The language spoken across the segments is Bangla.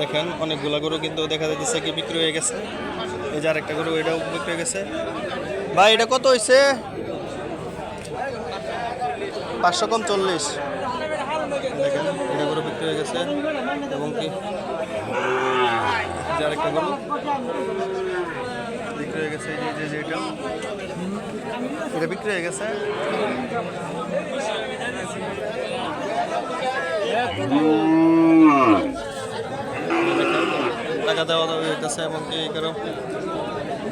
দেখেন, অনেকগুলা গরু কিন্তু দেখা যাচ্ছে কি বিক্রি হয়ে গেছে। এই যে আরেকটা গরু, এটাও বিক্রি হয়ে গেছে। ভাই, এটা কত হয়েছে পাঁচশো কম চল্লিশ দেখেন, এটা গরু বিক্রি হয়ে গেছে। এবং কি? যে আরেকটা গরু বিক্রি হয়ে গেছে। এই যে এটা। এটা বিক্রি হয়ে গেছে। টাকা দেওয়া দেওয়া হইতেছে এবং এই করো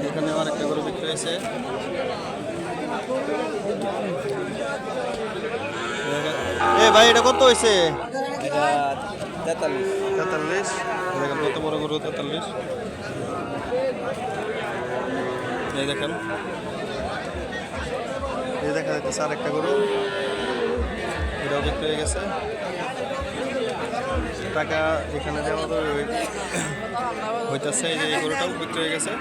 এখানে অনেকটা গরু বিক্রি হয়েছে। এ ভাই এটা কত হয়েছে তেতাল্লিশ। তেতাল্লিশ দেখেন কত বড় গরু তেতাল্লিশ। এই দেখেন। এই দেখা যাচ্ছে আর একটা গরু। এটাও বিক্রি হয়ে গেছে। টাকা এখানে দেওয়া তো হইতেছে এই যে এই গরুটাও বিক্রি হয়ে গেছে।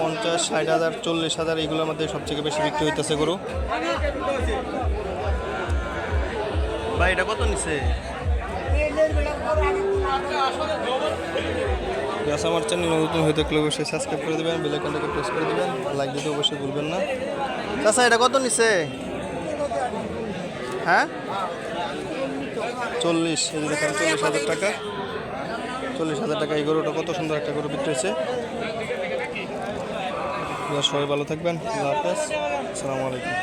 পঞ্চাশ ষাট হাজার চল্লিশ হাজার এইগুলোর মধ্যে সবথেকে বেশি বিক্রি হইতেছে গরু। ভাই এটা কত নিছে? ব্যাস আমার চ্যানেল নতুন হয়ে থাকলে অবশ্যই সাবস্ক্রাইব করে দেবেন বেল আইকনটাকে প্রেস করে দেবেন লাইক দিতে অবশ্যই ভুলবেন না। চাচা এটা কত নিছে? হ্যাঁ? চল্লিশ, এই যে চল্লিশ হাজার টাকা। চল্লিশ হাজার টাকা এই গরুটা কত সুন্দর একটা গরু বিক্রি হয়েছে। সবাই ভালো থাকবেন। আল্লাহ হাফেজ। আসসালামু আলাইকুম।